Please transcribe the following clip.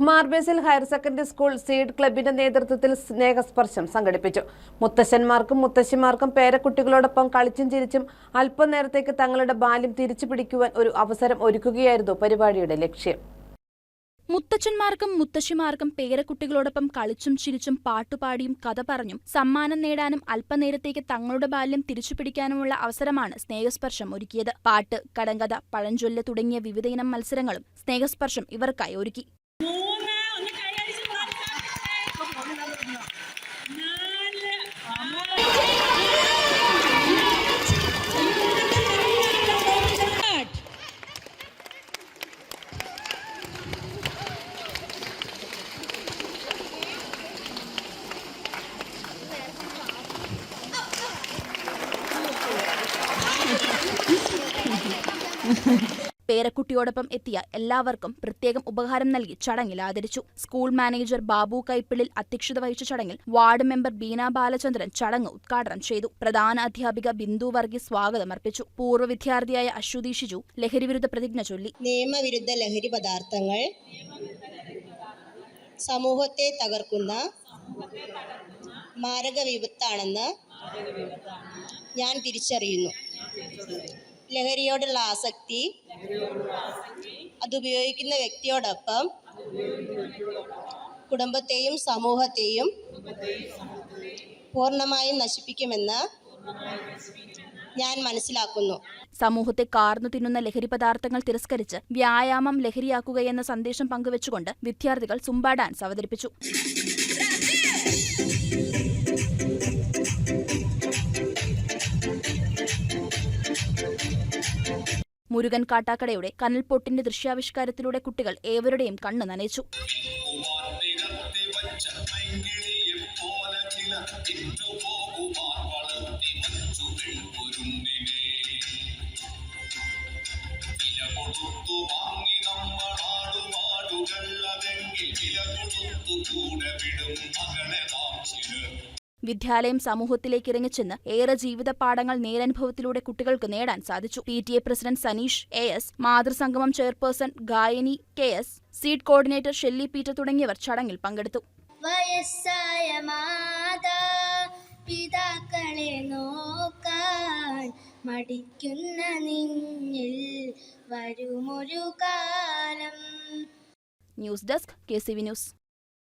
Mar Basil higher secondary school seed ക്ലബിന്റെ നേതൃത്വത്തിൽ സ്നേഹസ്പർശം സംഘടിപ്പിച്ചു. മുത്തശ്ശന്മാർക്കും മുത്തശ്ശിമാർക്കും പേരക്കുട്ടികളോടൊപ്പം കളിച്ചും ചിരിച്ചും അല്പനേരത്തേക്ക് തങ്ങളുടെ ബാല്യം തിരിച്ചു പിടിക്കുവാൻ ഒരു അവസരം ഒരുക്കുകയായിരുന്നു പരിപാടിയുടെ ലക്ഷ്യം. മുത്തച്ഛന്മാർക്കും മുത്തശ്ശിമാർക്കും പേരക്കുട്ടികളോടൊപ്പം കളിച്ചും ചിരിച്ചും പാട്ടുപാടിയും കഥ പറഞ്ഞും സമ്മാനം നേടാനും അല്പനേരത്തേക്ക് തങ്ങളുടെ ബാല്യം തിരിച്ചുപിടിക്കാനുമുള്ള അവസരമാണ് സ്നേഹസ്പർശം ഒരുക്കിയത്. പാട്ട് കടങ്കഥ പഴഞ്ചൊല്ല് തുടങ്ങിയ വിവിധയിനം മത്സരങ്ങളും സ്നേഹസ്പർശം ഇവർക്കായി ഒരുക്കി. പേരക്കുട്ടിയോടൊപ്പം എത്തിയ എല്ലാവർക്കും പ്രത്യേകം ഉപഹാരം നൽകി ചടങ്ങിൽ ആദരിച്ചു. സ്കൂൾ മാനേജർ ബാബു കൈപ്പിളിൽ അധ്യക്ഷത വഹിച്ച ചടങ്ങിൽ വാർഡ് മെമ്പർ ബീന ബാലചന്ദ്രൻ ചടങ്ങ് ഉദ്ഘാടനം ചെയ്തു. പ്രധാന അധ്യാപിക ബിന്ദു വർഗീസ് സ്വാഗതം അർപ്പിച്ചു. പൂർവ വിദ്യാർത്ഥിയായ അശ്വതി ഷിജു ലഹരിവിരുദ്ധ പ്രതിജ്ഞ ചൊല്ലി. നിയമവിരുദ്ധ ലഹരി പദാർത്ഥങ്ങൾ സമൂഹത്തെ തകർക്കുന്ന മാരക വിപത്താണെന്ന് ഞാൻ തിരിച്ചറിയുന്നു. ലഹരിയോടുള്ള ആസക്തി. അതുപയോഗിക്കുന്ന വ്യക്തിയോടൊപ്പം കുടുംബത്തെയും സമൂഹത്തെയും പൂർണമായും നശിപ്പിക്കുമെന്ന് ഞാൻ മനസ്സിലാക്കുന്നു. സമൂഹത്തെ കാർന്നു തിന്നുന്ന ലഹരി പദാർത്ഥങ്ങൾ തിരസ്കരിച്ച് വ്യായാമം ലഹരിയാക്കുകയെന്ന സന്ദേശം പങ്കുവച്ചുകൊണ്ട് വിദ്യാർത്ഥികൾ സുംബ ഡാൻസ് അവതരിപ്പിച്ചു. മുരുകൻ കാട്ടാക്കടയുടെ കനൽപ്പൊട്ടിന്റെ ദൃശ്യാവിഷ്കാരത്തിലൂടെ കുട്ടികൾ ഏവരുടെയും കണ്ണ് നനയിച്ചു. വിദ്യാലയം സമൂഹത്തിലേക്ക് ഇറങ്ങിച്ചെന്ന് ഏറെ ജീവിത പാഠങ്ങൾ നേരനുഭവത്തിലൂടെ കുട്ടികൾക്ക് നേടാൻ സാധിച്ചു. P T A president Saneesh A S മാതൃസംഗമം chairperson Gayani K S seed coordinator Shelly Peter തുടങ്ങിയവർ ചടങ്ങിൽ പങ്കെടുത്തു. വയസ്സായ മാതാ പിതാക്കളെ നോക്കാൻ മടിക്കുന്ന നിന്നിൽ വരുമൊരു കാലം. News desk K C V news.